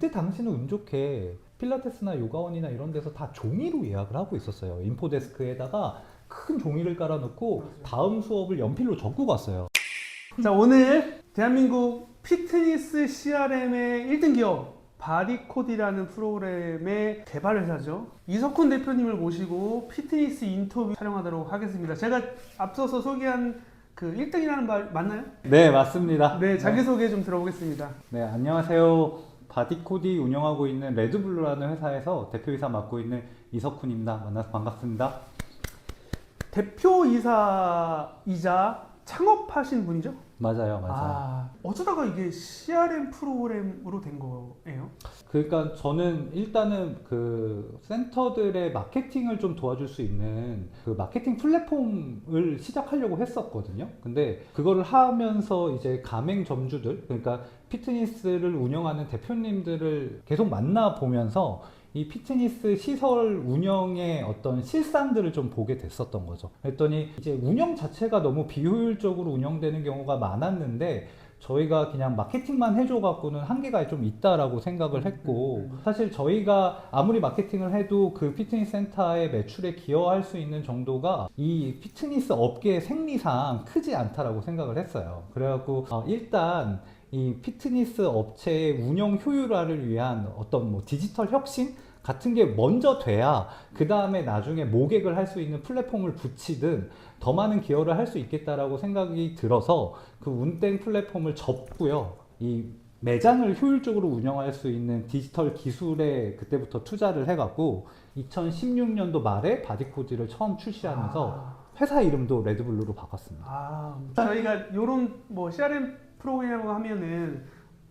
그때 당시는 운 좋게 필라테스나 요가원이나 이런 데서 다 종이로 예약을 하고 있었어요. 인포데스크에다가 큰 종이를 깔아놓고 다음 수업을 연필로 적고 갔어요. 자 오늘 대한민국 피트니스 CRM의 1등 기업 바디코디라는 프로그램의 개발 회사죠 이석훈 대표님을 모시고 피트니스 인터뷰 촬영하도록 하겠습니다 제가 앞서서 소개한 그 1등이라는 말 맞나요? 네, 맞습니다. 네 자기소개 좀 들어보겠습니다 네, 안녕하세요. 바디코디 운영하고 있는 레드블루라는 회사에서 대표이사 맡고 있는 이석훈입니다. 만나서 반갑습니다. 대표이사이자 창업하신 분이죠? 맞아요, 맞아요. 아, 어쩌다가 이게 CRM 프로그램으로 된 거예요? 그러니까 저는 일단은 그 센터들의 마케팅을 좀 도와줄 수 있는 그 마케팅 플랫폼을 시작하려고 했었거든요. 근데 그거를 하면서 이제 가맹 점주들, 그러니까 피트니스를 운영하는 대표님들을 계속 만나 보면서 이 피트니스 시설 운영의 어떤 실상들을 좀 보게 됐었던 거죠. 그랬더니 이제 운영 자체가 너무 비효율적으로 운영되는 경우가 많았는데 저희가 그냥 마케팅만 해줘갖고는 한계가 좀 있다라고 생각을 했고 사실 저희가 아무리 마케팅을 해도 그 피트니스 센터의 매출에 기여할 수 있는 정도가 이 피트니스 업계의 생리상 크지 않다라고 생각을 했어요. 그래갖고 어, 일단 이 피트니스 업체의 운영 효율화를 위한 어떤 뭐 디지털 혁신 같은 게 먼저 돼야 그 다음에 나중에 모객을 할 수 있는 플랫폼을 붙이든 더 많은 기여를 할 수 있겠다라고 생각이 들어서 그 운땡 플랫폼을 접고요. 이 매장을 효율적으로 운영할 수 있는 디지털 기술에 그때부터 투자를 해갖고 2016년도 말에 바디코디를 처음 출시하면서 회사 이름도 레드블루로 바꿨습니다. 아, 저희가 이런 뭐 CRM 프로그램이라고 하면은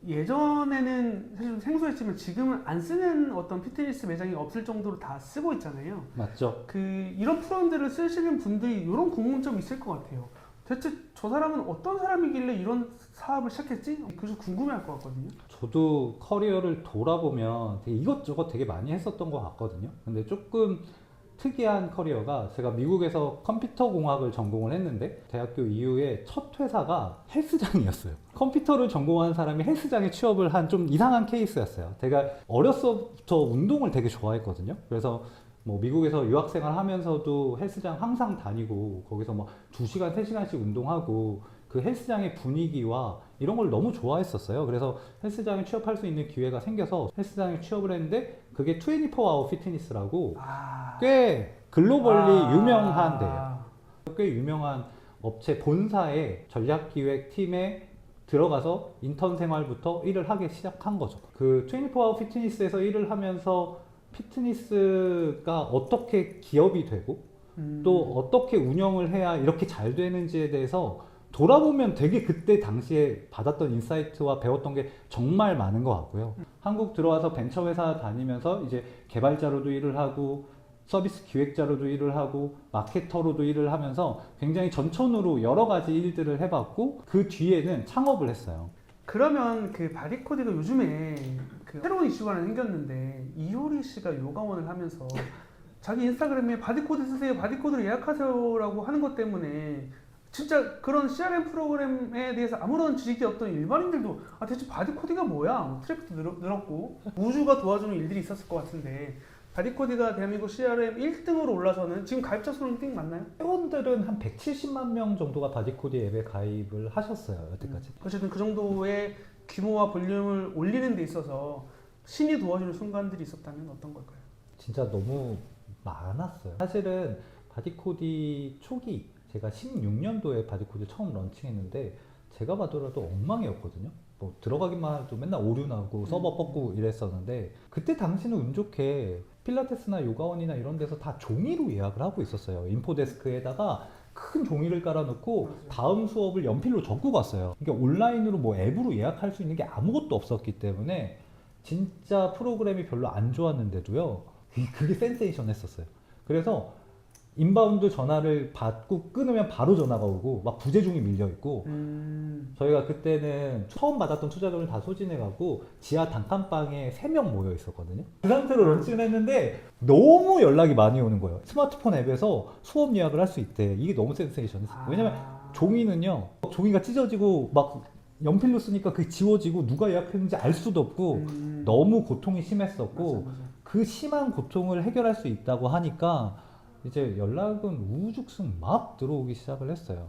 예전에는 사실 좀 생소했지만 지금은 안 쓰는 어떤 피트니스 매장이 없을 정도로 다 쓰고 있잖아요. 맞죠? 그 이런 프로그램들을 쓰시는 분들이 이런 궁금점이 있을 것 같아요. 대체 저 사람은 어떤 사람이길래 이런 사업을 시작했지? 그래서 궁금해할 것 같거든요. 저도 커리어를 돌아보면 되게 이것저것 되게 많이 했었던 것 같거든요. 근데 조금 특이한 커리어가 제가 미국에서 컴퓨터 공학을 전공을 했는데 대학교 이후에 첫 회사가 헬스장이었어요. 컴퓨터를 전공한 사람이 헬스장에 취업을 한 좀 이상한 케이스였어요. 제가 어렸서부터 운동을 되게 좋아했거든요. 그래서 뭐 미국에서 유학생활 하면서도 헬스장 항상 다니고 거기서 뭐 2시간, 3시간씩 운동하고 그 헬스장의 분위기와 이런 걸 너무 좋아했었어요. 그래서 헬스장에 취업할 수 있는 기회가 생겨서 헬스장에 취업을 했는데 그게 24아워 피트니스라고 아, 꽤 글로벌리 아. 유명한 데예요. 꽤 유명한 업체 본사의 전략기획 팀에 들어가서 인턴 생활부터 일을 하기 시작한 거죠. 그 24아워 피트니스에서 일을 하면서 피트니스가 어떻게 기업이 되고 음, 또 어떻게 운영을 해야 이렇게 잘 되는지에 대해서 돌아보면 되게 그때 당시에 받았던 인사이트와 배웠던 게 정말 많은 것 같고요. 한국 들어와서 벤처 회사 다니면서 이제 개발자로도 일을 하고 서비스 기획자로도 일을 하고 마케터로도 일을 하면서 굉장히 전천후로 여러 가지 일들을 해봤고 그 뒤에는 창업을 했어요. 그러면 그 바디코디가 요즘에 그 새로운 이슈가 하나 생겼는데 이효리 씨가 요가원을 하면서 자기 인스타그램에 바디코드 쓰세요, 바디코드를 예약하세요라고 하는 것 때문에 진짜 그런 CRM 프로그램에 대해서 아무런 지식이 없던 일반인들도 아 대체 바디 코디가 뭐야? 뭐 트래픽도 늘- 늘었고 우주가 도와주는 일들이 있었을 것 같은데 바디 코디가 대한민국 CRM 1등으로 올라서는 지금 가입자 수는 1등 맞나요? 회원들은 한 170만 명 정도가 바디코디 앱에 가입을 하셨어요 여태까지. 어쨌든 그 정도의 규모와 볼륨을 올리는 데 있어서 신이 도와주는 순간들이 있었다면 어떤 걸까요? 진짜 너무 많았어요. 사실은 바디코디 초기 제가 16년도에 바디코디 처음 런칭했는데 제가 봐더라도 엉망이었거든요. 뭐 들어가기만 해도 맨날 오류 나고 서버 뻗고 이랬었는데 그때 당시는 운 좋게 필라테스나 요가원이나 이런 데서 다 종이로 예약을 하고 있었어요. 인포데스크에다가 큰 종이를 깔아놓고 다음 수업을 연필로 적고 갔어요. 그러니까 온라인으로 뭐 앱으로 예약할 수 있는 게 아무것도 없었기 때문에 진짜 프로그램이 별로 안 좋았는데도요. 이- 그게 센세이션 했었어요. 그래서 인바운드 전화를 받고 끊으면 바로 전화가 오고 막 부재중이 밀려 있고 음, 저희가 그때는 처음 받았던 투자금을 다 소진해 가고 지하 단칸방에 3명 모여 있었거든요. 그 상태로 런칭을 했는데 너무 연락이 많이 오는 거예요. 스마트폰 앱에서 수업 예약을 할 수 있대. 이게 너무 센세이션했어요. 왜냐면 아, 종이는요, 종이가 찢어지고 막 연필로 쓰니까 그게 지워지고 누가 예약했는지 알 수도 없고 음, 너무 고통이 심했었고 맞아, 맞아. 그 심한 고통을 해결할 수 있다고 하니까 이제 연락은 우후죽순 막 들어오기 시작을 했어요.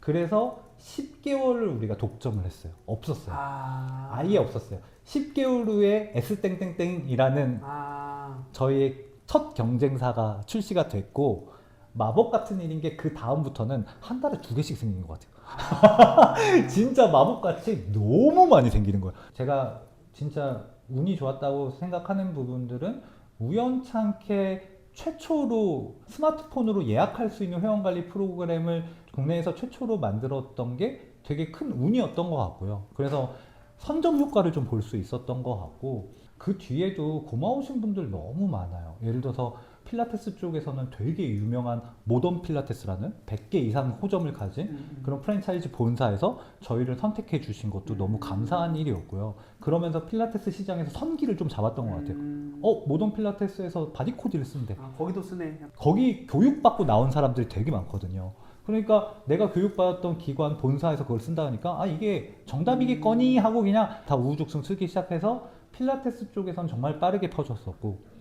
그래서 10개월을 우리가 독점을 했어요. 없었어요. 아, 아예 없었어요. 10개월 후에 S땡땡땡이라는 아, 저희의 첫 경쟁사가 출시가 됐고 마법 같은 일인 게 그 다음부터는 한 달에 두 개씩 생기는 것 같아요. 진짜 마법같이 너무 많이 생기는 거예요. 제가 진짜 운이 좋았다고 생각하는 부분들은 우연찮게 최초로 스마트폰으로 예약할 수 있는 회원관리 프로그램을 국내에서 최초로 만들었던 게 되게 큰 운이었던 것 같고요. 그래서 선점 효과를 좀 볼 수 있었던 것 같고 그 뒤에도 고마우신 분들 너무 많아요. 예를 들어서 필라테스 쪽에서는 되게 유명한 모던 필라테스라는 100개 이상 호점을 가진 음, 그런 프랜차이즈 본사에서 저희를 선택해 주신 것도 너무 감사한 일이었고요. 그러면서 필라테스 시장에서 선기를 좀 잡았던 것 같아요. 음, 어, 모던 필라테스에서 바디코디를 쓴대. 아, 거기도 쓰네. 거기 교육받고 나온 사람들이 되게 많거든요. 그러니까 내가 교육받았던 기관 본사에서 그걸 쓴다 하니까 아 이게 정답이겠거니 하고 그냥 다 우후죽순 쓰기 시작해서 필라테스 쪽에선 정말 빠르게 퍼졌었고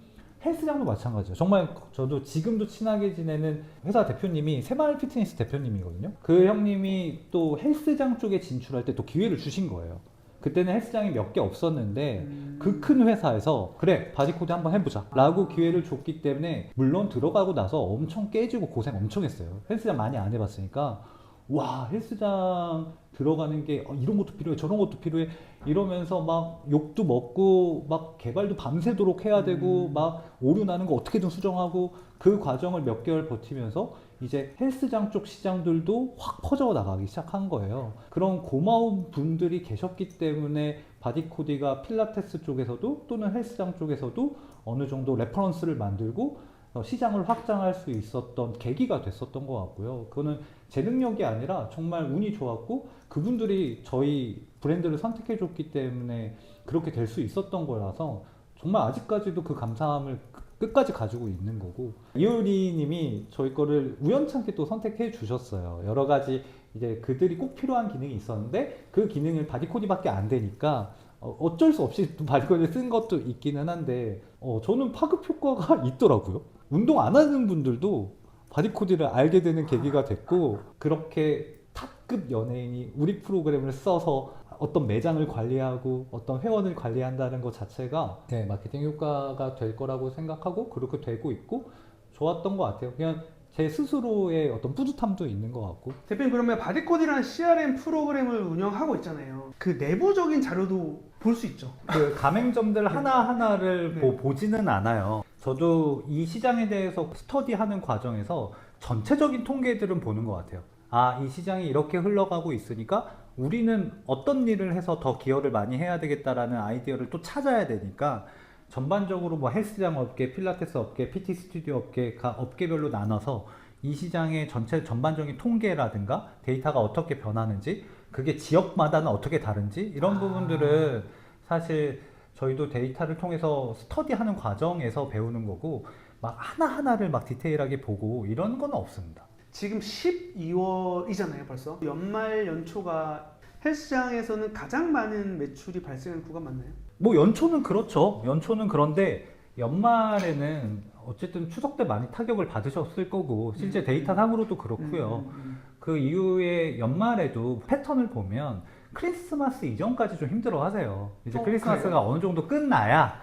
헬스장도 마찬가지예요. 정말 저도 지금도 친하게 지내는 회사 대표님이 새마을 피트니스 대표님이거든요. 그 형님이 또 헬스장 쪽에 진출할 때 또 기회를 주신 거예요. 그때는 헬스장이 몇 개 없었는데 음, 그큰 회사에서 그래 바디코드 한번 해보자 라고 기회를 줬기 때문에 물론 들어가고 나서 엄청 깨지고 고생 엄청 했어요 헬스장 많이 안 해봤으니까 와 헬스장 들어가는 게 어, 이런 것도 필요해 저런 것도 필요해 이러면서 막 욕도 먹고 막 개발도 밤새도록 해야 되고 음. 막 오류 나는 거 어떻게든 수정하고 그 과정을 몇 개월 버티면서 이제 헬스장 쪽 시장들도 확 퍼져 나가기 시작한 거예요. 그런 고마운 분들이 계셨기 때문에 바디코디가 필라테스 쪽에서도 또는 헬스장 쪽에서도 어느 정도 레퍼런스를 만들고 어, 시장을 확장할 수 있었던 계기가 됐었던 것 같고요. 그거는 제 능력이 아니라 정말 운이 좋았고 그분들이 저희 브랜드를 선택해 줬기 때문에 그렇게 될 수 있었던 거라서 정말 아직까지도 그 감사함을 끝까지 가지고 있는 거고 이효리 님이 저희 거를 우연찮게 또 선택해 주셨어요. 여러 가지 이제 그들이 꼭 필요한 기능이 있었는데 그 기능을 바디코디밖에 안 되니까 어, 어쩔 수 없이 또 바디코디를 쓴 것도 있기는 한데 어, 저는 파급 효과가 있더라고요. 운동 안 하는 분들도 바디코디를 알게 되는 계기가 됐고 그렇게 탑급 연예인이 우리 프로그램을 써서 어떤 매장을 관리하고 어떤 회원을 관리한다는 것 자체가 네, 마케팅 효과가 될 거라고 생각하고 그렇게 되고 있고 좋았던 것 같아요. 그냥 제 스스로의 어떤 뿌듯함도 있는 것 같고 대표님 그러면 바디코디라는 CRM 프로그램을 운영하고 있잖아요. 그 내부적인 자료도 볼 수 있죠. 그 가맹점들 하나하나를 네. 뭐 보지는 않아요. 저도 이 시장에 대해서 스터디하는 과정에서 전체적인 통계들은 보는 것 같아요. 아, 이 시장이 이렇게 흘러가고 있으니까 우리는 어떤 일을 해서 더 기여를 많이 해야 되겠다라는 아이디어를 또 찾아야 되니까 전반적으로 뭐 헬스장 업계, 필라테스 업계, PT 스튜디오 업계가 업계별로 나눠서 이 시장의 전체 전반적인 통계라든가 데이터가 어떻게 변하는지 그게 지역마다는 어떻게 다른지 이런 아. 부분들은 사실 저희도 데이터를 통해서 스터디하는 과정에서 배우는 거고 막 하나하나를 막 디테일하게 보고 이런 건 없습니다. 지금 12월이잖아요, 벌써. 연말 연초가 헬스장에서는 가장 많은 매출이 발생하는 구간 맞나요? 뭐 연초는 그렇죠. 연초는 그런데 연말에는 어쨌든 추석 때 많이 타격을 받으셨을 거고 실제 음. 데이터 상으로도 그렇고요. 음, 음, 그 이후에 연말에도 패턴을 보면 크리스마스 이전까지 좀 힘들어 하세요. 이제 어, 크리스마스가 그래요? 어느 정도 끝나야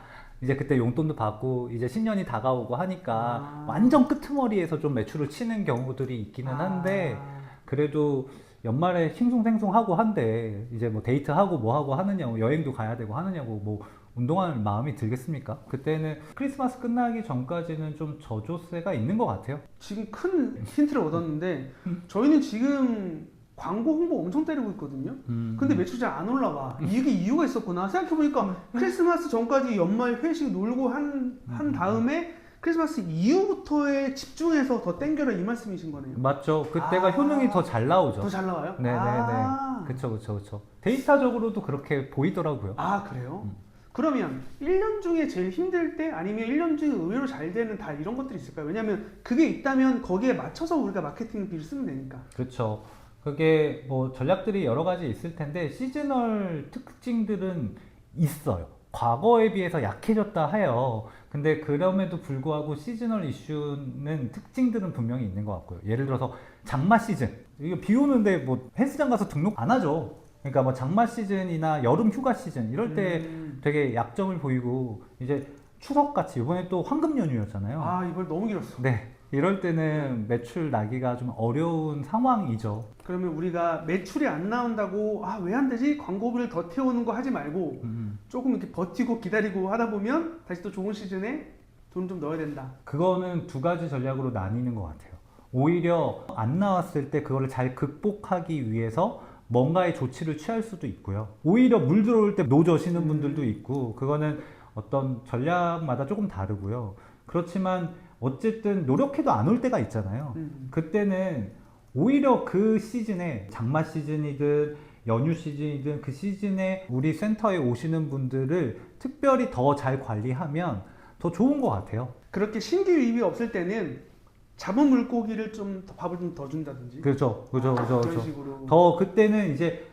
이제 그때 용돈도 받고 이제 신년이 다가오고 하니까 아. 완전 끄트머리에서 좀 매출을 치는 경우들이 있기는 한데 아, 그래도 연말에 싱숭생숭하고 한데 이제 뭐 데이트하고 뭐 하고 하느냐고 여행도 가야 되고 하느냐고 뭐 운동할 마음이 들겠습니까? 그때는 크리스마스 끝나기 전까지는 좀 저조세가 있는 것 같아요. 지금 큰 힌트를 얻었는데 저희는 지금 광고 홍보 엄청 때리고 있거든요. 음. 근데 매출이 잘 안 올라와. 이게 이유가 있었구나. 생각해보니까 크리스마스 전까지 연말 회식 놀고 한, 한 다음에 크리스마스 이후부터에 집중해서 더 땡겨라 이 말씀이신 거네요. 맞죠. 그때가 아. 효능이 더 잘 나오죠. 더 잘 나와요? 네네네. 아, 그쵸, 그쵸, 그쵸. 데이터적으로도 그렇게 보이더라고요. 아 그래요? 음. 그러면 1년 중에 제일 힘들 때 아니면 1년 중에 의외로 잘 되는 다 이런 것들이 있을까요? 왜냐면 그게 있다면 거기에 맞춰서 우리가 마케팅 비를 쓰면 되니까. 그렇죠. 그게 뭐 전략들이 여러 가지 있을 텐데 시즈널 특징들은 있어요. 과거에 비해서 약해졌다 해요. 근데 그럼에도 불구하고 시즈널 이슈는 특징들은 분명히 있는 것 같고요. 예를 들어서 장마 시즌. 이거 비 오는데 뭐 헬스장 가서 등록 안 하죠. 그러니까 뭐 장마 시즌이나 여름 휴가 시즌 이럴 때 음. 되게 약점을 보이고 이제 추석 같이 이번에 또 황금 연휴였잖아요. 아 이번 너무 길었어. 네. 이럴 때는 매출 나기가 좀 어려운 상황이죠. 그러면 우리가 매출이 안 나온다고 아 왜 안 되지? 광고비를 더 태우는 거 하지 말고 음. 조금 이렇게 버티고 기다리고 하다 보면 다시 또 좋은 시즌에 돈 좀 넣어야 된다. 그거는 두 가지 전략으로 나뉘는 것 같아요. 오히려 안 나왔을 때 그거를 잘 극복하기 위해서 뭔가의 조치를 취할 수도 있고요. 오히려 물 들어올 때 노저시는 분들도 있고, 그거는 어떤 전략마다 조금 다르고요. 그렇지만 어쨌든 노력해도 안 올 때가 있잖아요. 음. 그때는 오히려 그 시즌에 장마 시즌이든 연휴 시즌이든 그 시즌에 우리 센터에 오시는 분들을 특별히 더 잘 관리하면 더 좋은 것 같아요. 그렇게 신규 유입이 없을 때는 잡은 물고기를 좀 더 밥을 좀 더 준다든지 그렇죠, 그렇죠, 그렇죠, 그런 그렇죠. 식으로 더 그때는 이제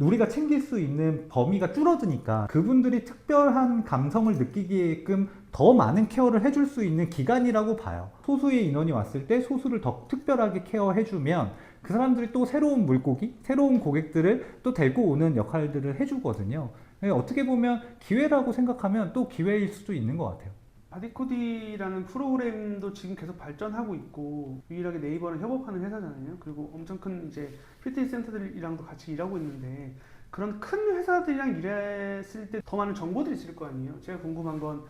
우리가 챙길 수 있는 범위가 줄어드니까 그분들이 특별한 감성을 느끼게끔 더 많은 케어를 해줄 수 있는 기간이라고 봐요. 소수의 인원이 왔을 때 소수를 더 특별하게 케어해주면 그 사람들이 또 새로운 물고기, 새로운 고객들을 또 데리고 오는 역할들을 해주거든요. 네, 어떻게 보면 기회라고 생각하면 또 기회일 수도 있는 것 같아요. 바디코디라는 프로그램도 지금 계속 발전하고 있고 유일하게 네이버랑 협업하는 회사잖아요. 그리고 엄청 큰 이제 피트니스 센터들이랑도 같이 일하고 있는데 그런 큰 회사들이랑 일했을 때 더 많은 정보들이 있을 거 아니에요. 제가 궁금한 건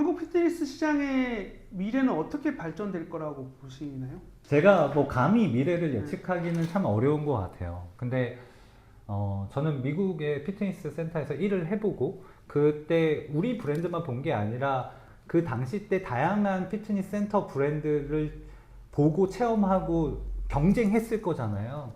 한국 피트니스 시장의 미래는 어떻게 발전될 거라고 보시나요? 제가 뭐 감히 미래를 예측하기는 참 어려운 것 같아요. 근데 어, 저는 미국의 피트니스 센터에서 일을 해보고 그때 우리 브랜드만 본 게 아니라 그 당시 때 다양한 피트니스 센터 브랜드를 보고 체험하고 경쟁했을 거잖아요.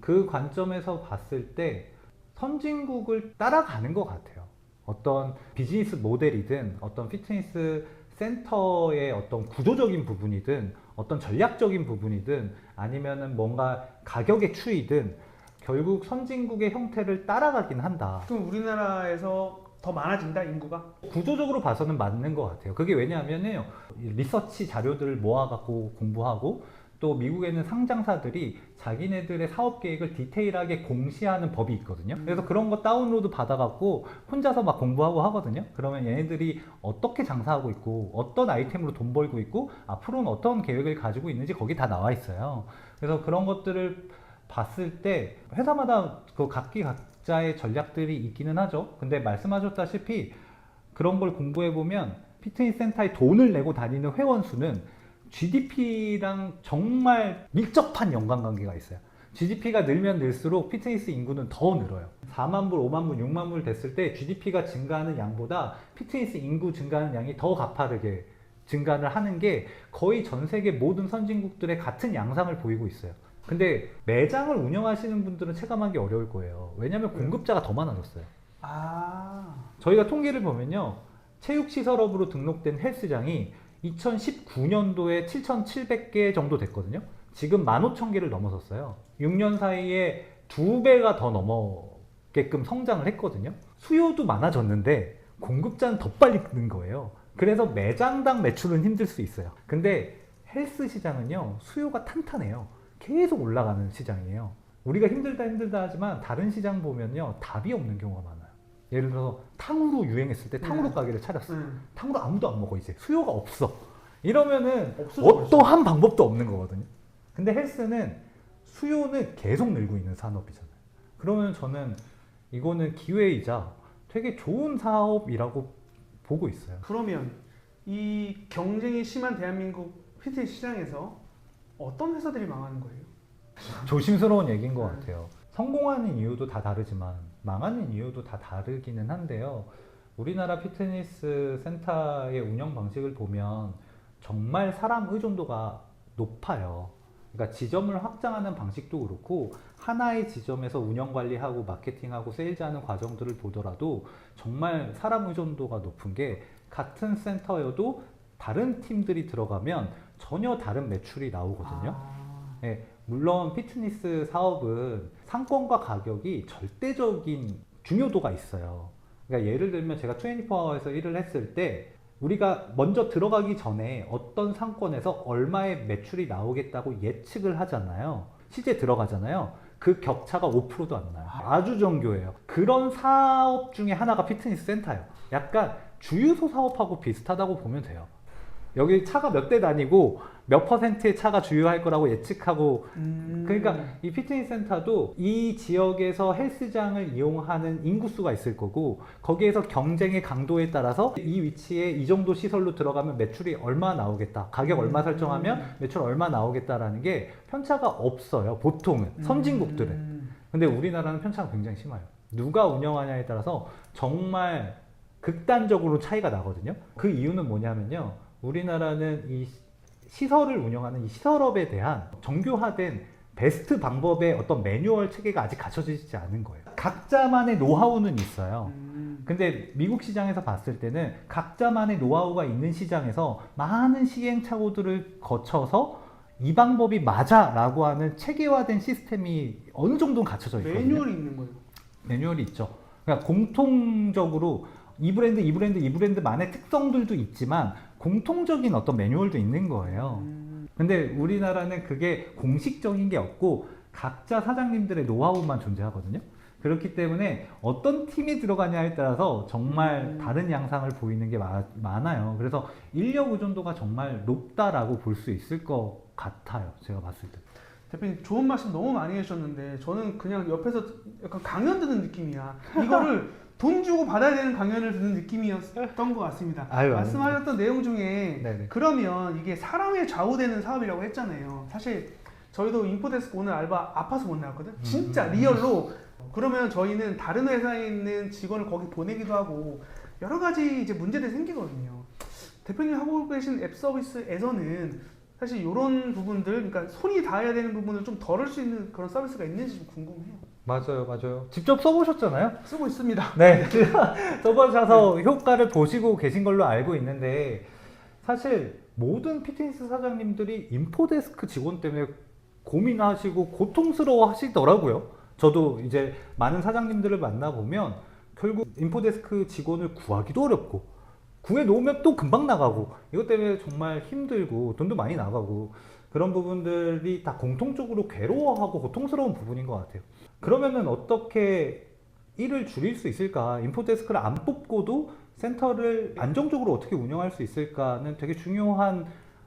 그 관점에서 봤을 때 선진국을 따라가는 것 같아요. 어떤 비즈니스 모델이든 어떤 피트니스 센터의 어떤 구조적인 부분이든 어떤 전략적인 부분이든 아니면은 뭔가 가격의 추이든 결국 선진국의 형태를 따라가긴 한다. 그럼 우리나라에서 더 많아진다 인구가? 구조적으로 봐서는 맞는 것 같아요. 그게 왜냐하면요. 리서치 자료들을 모아갖고 공부하고 또 미국에는 상장사들이 자기네들의 사업 계획을 디테일하게 공시하는 법이 있거든요. 그래서 그런 거 다운로드 받아갖고 혼자서 막 공부하고 하거든요. 그러면 얘네들이 어떻게 장사하고 있고 어떤 아이템으로 돈 벌고 있고 앞으로는 어떤 계획을 가지고 있는지 거기 다 나와 있어요. 그래서 그런 것들을 봤을 때 회사마다 그 각기 각자의 전략들이 있기는 하죠. 근데 말씀하셨다시피 그런 걸 공부해 보면 피트니스 센터에 돈을 내고 다니는 회원 수는 GDP랑 정말 밀접한 연관관계가 있어요. GDP가 늘면 늘수록 피트니스 인구는 더 늘어요. 4만 불, 5만 불, 6만 불 됐을 때 GDP가 증가하는 양보다 피트니스 인구 증가하는 양이 더 가파르게 증가를 하는 게 거의 전 세계 모든 선진국들의 같은 양상을 보이고 있어요. 근데 매장을 운영하시는 분들은 체감하기 어려울 거예요. 왜냐하면 공급자가 더 많아졌어요. 아 저희가 통계를 보면요. 체육시설업으로 등록된 헬스장이 2019년도에 7,700개 정도 됐거든요. 지금 15,000개를 넘어섰어요. 6년 사이에 두 배가 더 넘어게끔 성장을 했거든요. 수요도 많아졌는데 공급자는 더 빨리 는 거예요. 그래서 매장당 매출은 힘들 수 있어요. 근데 헬스 시장은요, 수요가 탄탄해요. 계속 올라가는 시장이에요. 우리가 힘들다 힘들다 하지만 다른 시장 보면요, 답이 없는 경우가 많아요. 예를 들어서 탕후루 유행했을 때 탕후루 네. 가게를 차렸어. 음. 탕후루 아무도 안 먹어 이제 수요가 없어. 이러면은 어떠한 방법도 없는 거거든요. 근데 헬스는 수요는 계속 늘고 있는 산업이잖아요. 그러면 저는 이거는 기회이자 되게 좋은 사업이라고 보고 있어요. 그러면 이 경쟁이 심한 대한민국 피트니스 시장에서 어떤 회사들이 망하는 거예요? 조심스러운 얘기인 것 같아요. 성공하는 이유도 다 다르지만 망하는 이유도 다 다르기는 한데요. 우리나라 피트니스 센터의 운영 방식을 보면 정말 사람 의존도가 높아요. 그러니까 지점을 확장하는 방식도 그렇고 하나의 지점에서 운영 관리하고 마케팅하고 세일즈하는 과정들을 보더라도 정말 사람 의존도가 높은 게 같은 센터여도 다른 팀들이 들어가면 전혀 다른 매출이 나오거든요. 아, 예, 물론 피트니스 사업은 상권과 가격이 절대적인 중요도가 있어요. 그러니까 예를 들면 제가 24hour에서 일을 했을 때 우리가 먼저 들어가기 전에 어떤 상권에서 얼마의 매출이 나오겠다고 예측을 하잖아요. 실제 들어가잖아요. 그 격차가 5%도 안 나요. 아주 정교해요. 그런 사업 중에 하나가 피트니스 센터예요. 약간 주유소 사업하고 비슷하다고 보면 돼요. 여기 차가 몇 대 다니고 몇 퍼센트의 차가 주유할 거라고 예측하고 음. 그러니까 이 피트니스 센터도 이 지역에서 헬스장을 이용하는 인구수가 있을 거고 거기에서 경쟁의 강도에 따라서 이 위치에 이 정도 시설로 들어가면 매출이 얼마 나오겠다 가격 얼마 설정하면 매출 얼마 나오겠다라는 게 편차가 없어요 보통은 선진국들은. 음. 근데 우리나라는 편차가 굉장히 심해요. 누가 운영하냐에 따라서 정말 극단적으로 차이가 나거든요. 그 이유는 뭐냐면요. 우리나라는 이 시설을 운영하는 이 시설업에 대한 정교화된 베스트 방법의 어떤 매뉴얼 체계가 아직 갖춰지지 않은 거예요. 각자만의 노하우는 있어요. 음. 근데 미국 시장에서 봤을 때는 각자만의 노하우가 있는 시장에서 많은 시행착오들을 거쳐서 이 방법이 맞아라고 하는 체계화된 시스템이 어느 정도는 갖춰져 있거든요. 매뉴얼이 있는 거예요. 매뉴얼이 있죠. 그러니까 공통적으로 이 브랜드, 이 브랜드, 이 브랜드만의 특성들도 있지만 공통적인 어떤 매뉴얼도 있는 거예요. 음. 근데 우리나라는 그게 공식적인 게 없고 각자 사장님들의 노하우만 존재하거든요. 그렇기 때문에 어떤 팀이 들어가냐에 따라서 정말 음. 다른 양상을 보이는 게 마- 많아요. 그래서 인력 의존도가 정말 높다라고 볼 수 있을 것 같아요. 제가 봤을 때. 대표님 좋은 말씀 너무 많이 해주셨는데 저는 그냥 옆에서 약간 강연 듣는 느낌이야. 이거를 돈 주고 받아야 되는 강연을 듣는 느낌이었던 것 같습니다. 아유, 말씀하셨던 내용 중에 네네. 그러면 이게 사람에 좌우되는 사업이라고 했잖아요. 사실 저희도 인포데스크 오늘 알바 아파서 못 나왔거든. 진짜 음. 리얼로. 그러면 저희는 다른 회사에 있는 직원을 거기 보내기도 하고 여러 가지 이제 문제들이 생기거든요. 대표님 하고 계신 앱 서비스에서는 사실 이런 부분들, 그러니까 손이 닿아야 되는 부분을 좀 덜을 수 있는 그런 서비스가 있는지 좀 궁금해요. 맞아요, 맞아요. 직접 써보셨잖아요? 쓰고 있습니다. 네. 써보셔서 효과를 보시고 계신 걸로 알고 있는데 사실 모든 피트니스 사장님들이 인포데스크 직원 때문에 고민하시고 고통스러워 하시더라고요. 저도 이제 많은 사장님들을 만나보면 결국 인포데스크 직원을 구하기도 어렵고 구해 놓으면 또 금방 나가고 이것 때문에 정말 힘들고 돈도 많이 나가고 그런 부분들이 다 공통적으로 괴로워하고 고통스러운 부분인 것 같아요. 그러면은 어떻게 일을 줄일 수 있을까? 인포데스크를 안 뽑고도 센터를 안정적으로 어떻게 운영할 수 있을까는 되게 중요한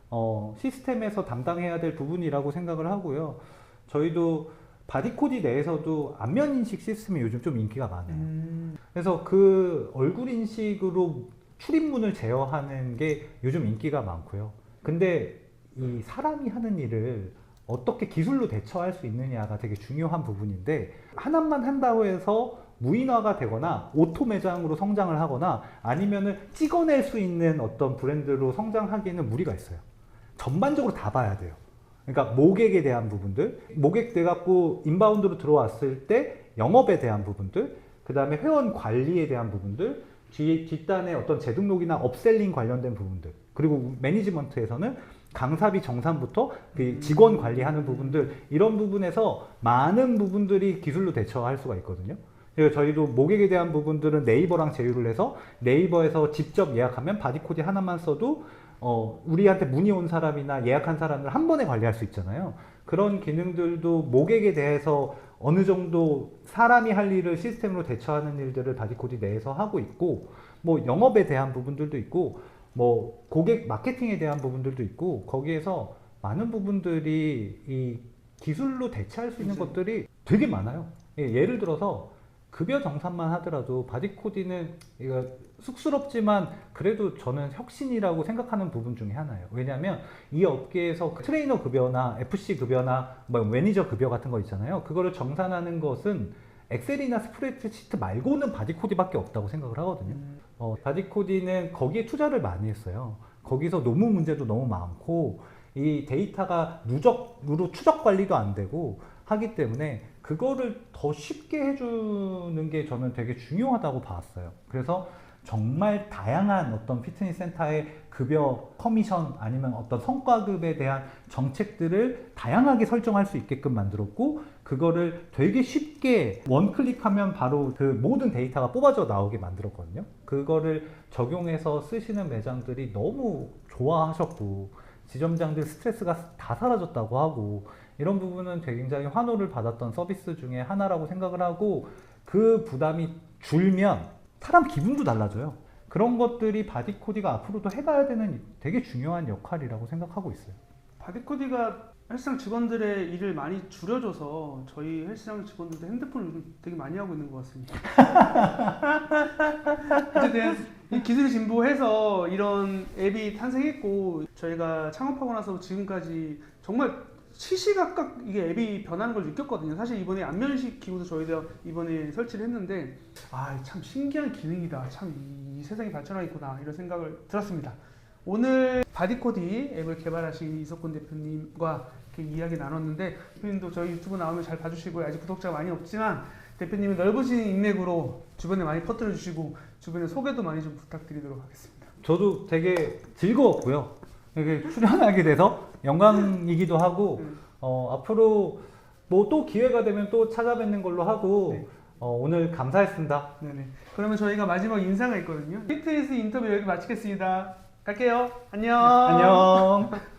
어, 시스템에서 담당해야 될 부분이라고 생각을 하고요. 저희도 바디코디 내에서도 안면 인식 시스템이 요즘 좀 인기가 많아요. 음, 그래서 그 얼굴 인식으로 출입문을 제어하는 게 요즘 인기가 많고요. 근데 이 사람이 하는 일을 어떻게 기술로 대처할 수 있느냐가 되게 중요한 부분인데 하나만 한다고 해서 무인화가 되거나 오토 매장으로 성장을 하거나 아니면은 찍어낼 수 있는 어떤 브랜드로 성장하기에는 무리가 있어요. 전반적으로 다 봐야 돼요. 그러니까 모객에 대한 부분들, 모객 돼 갖고 인바운드로 들어왔을 때 영업에 대한 부분들, 그 다음에 회원 관리에 대한 부분들, 뒤, 뒷단의 어떤 재등록이나 업셀링 관련된 부분들, 그리고 매니지먼트에서는 강사비 정산부터 그 직원 관리하는 부분들, 이런 부분에서 많은 부분들이 기술로 대처할 수가 있거든요. 그래서 저희도 모객에 대한 부분들은 네이버랑 제휴를 해서 네이버에서 직접 예약하면 바디코디 하나만 써도 어, 우리한테 문의 온 사람이나 예약한 사람을 한 번에 관리할 수 있잖아요. 그런 기능들도 모객에 대해서 어느 정도 사람이 할 일을 시스템으로 대처하는 일들을 바디코디 내에서 하고 있고, 뭐 영업에 대한 부분들도 있고, 뭐 고객 마케팅에 대한 부분들도 있고, 거기에서 많은 부분들이 이 기술로 대체할 수 있는 그치. 것들이 되게 많아요. 예, 예를 들어서 급여 정산만 하더라도 바디코디는 이거 쑥스럽지만 그래도 저는 혁신이라고 생각하는 부분 중에 하나예요. 왜냐하면 이 업계에서 그 트레이너 급여나 FC 급여나 뭐 매니저 급여 같은 거 있잖아요. 그거를 정산하는 것은 엑셀이나 스프레드시트 말고는 바디코디밖에 없다고 생각을 하거든요. 음, 어, 바디코디는 거기에 투자를 많이 했어요. 거기서 노무 문제도 너무 많고 이 데이터가 누적으로 추적 관리도 안 되고 하기 때문에 그거를 더 쉽게 해주는 게 저는 되게 중요하다고 봤어요. 그래서 정말 다양한 어떤 피트니스 센터의 급여, 커미션 아니면 어떤 성과급에 대한 정책들을 다양하게 설정할 수 있게끔 만들었고 그거를 되게 쉽게 원 클릭하면 바로 그 모든 데이터가 뽑아져 나오게 만들었거든요. 그거를 적용해서 쓰시는 매장들이 너무 좋아하셨고 지점장들 스트레스가 다 사라졌다고 하고 이런 부분은 굉장히 환호를 받았던 서비스 중에 하나라고 생각을 하고 그 부담이 줄면 사람 기분도 달라져요. 그런 것들이 바디코디가 앞으로도 해가야 되는 되게 중요한 역할이라고 생각하고 있어요. 바디코디가 헬스장 직원들의 일을 많이 줄여줘서 저희 헬스장 직원들도 핸드폰을 되게 많이 하고 있는 것 같습니다. 어쨌든 이 기술이 진보해서 이런 앱이 탄생했고 저희가 창업하고 나서 지금까지 정말 시시각각 이게 앱이 변하는 걸 느꼈거든요. 사실 이번에 안면식 기구도 저희가 이번에 설치를 했는데 아 참 신기한 기능이다. 참 이 세상이 발전하겠구나 이런 생각을 들었습니다. 오늘 바디코디 앱을 개발하신 이석훈 대표님과 이렇게 이야기 나눴는데 대표님도 저희 유튜브 나오면 잘 봐주시고요. 아직 구독자가 많이 없지만 대표님이 넓으신 인맥으로 주변에 많이 퍼뜨려 주시고 주변에 소개도 많이 좀 부탁드리도록 하겠습니다. 저도 되게 즐거웠고요. 이렇게 출연하게 돼서 영광이기도 하고 음. 어, 앞으로 뭐 또 기회가 되면 또 찾아뵙는 걸로 하고 네. 어, 오늘 감사했습니다. 네네. 그러면 저희가 마지막 인사가 있거든요. 피트니스 인터뷰 여기 마치겠습니다. 갈게요. 안녕. 안녕.